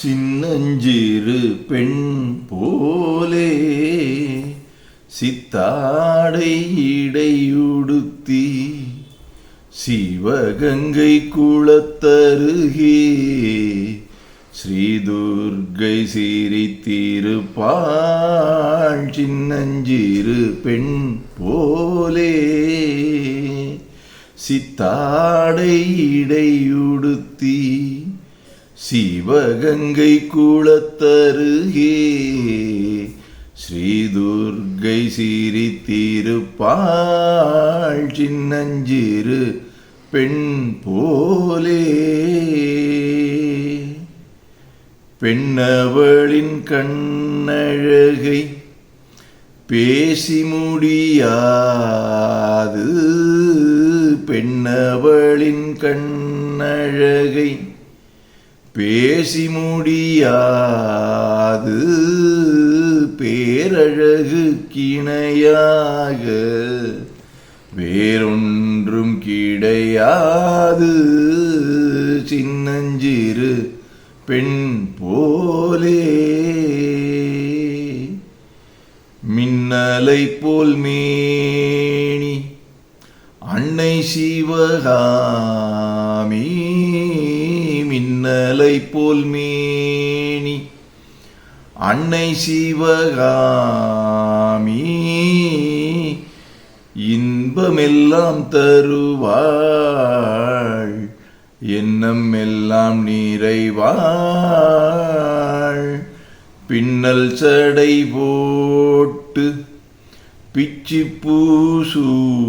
சின்னஞ்சிறு பெண் போலே சித்தாடை இடையுடுத்தி சிவகங்கை குளத்தருகே ஸ்ரீதுர்கை சிரித்திருப்பாள் சின்னஞ்சிறு பெண் போலே சித்தாடை இடையுடுத்தி சிவகங்கை குளத்தருகே ஸ்ரீதுர்கை சிரித்திருப்பாள் சின்னஞ்சிறு பெண் போலே. பெண்ணவளின் கண்ணழகை பேசி முடியாது. பெண்ணவளின் கண்ணழகை பேசி முடியாது. பேரழகு கிணையாக. வேறொன்றும் கிடையாது. சின்னஞ்சிறு பெண் போலே. மின்னலை போல் மேனி அன்னை சிவகாமி மின்னலை போல் மேனி அன்னை சிவகாமி இன்பமெல்லாம் தருவாள் எண்ணம் எல்லாம் நிறைவாள். பின்னல் சடை போட்டு பிச்சி பூசூடிடுவாள்.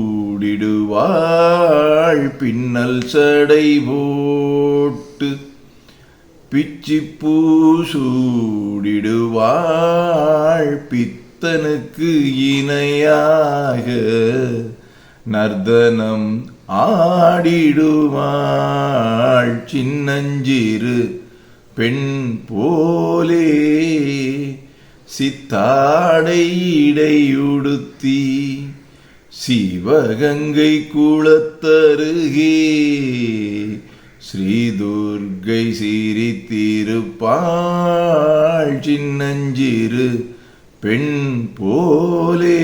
பின்னல் சடை போட்டு பிச்சி பூசூடிடுவாள் பித்தனுக்கு இணையாக நர்தனம் ஆடிடுவாள் சின்னஞ்சிறு பெண் போலே சித்தாடை இடையுடுத்தி சிவகங்கை குளத்தருகே ஸ்ரீதுர்கை சிரித்திருப்பாள் சின்னஞ்சிறு பெண் போலே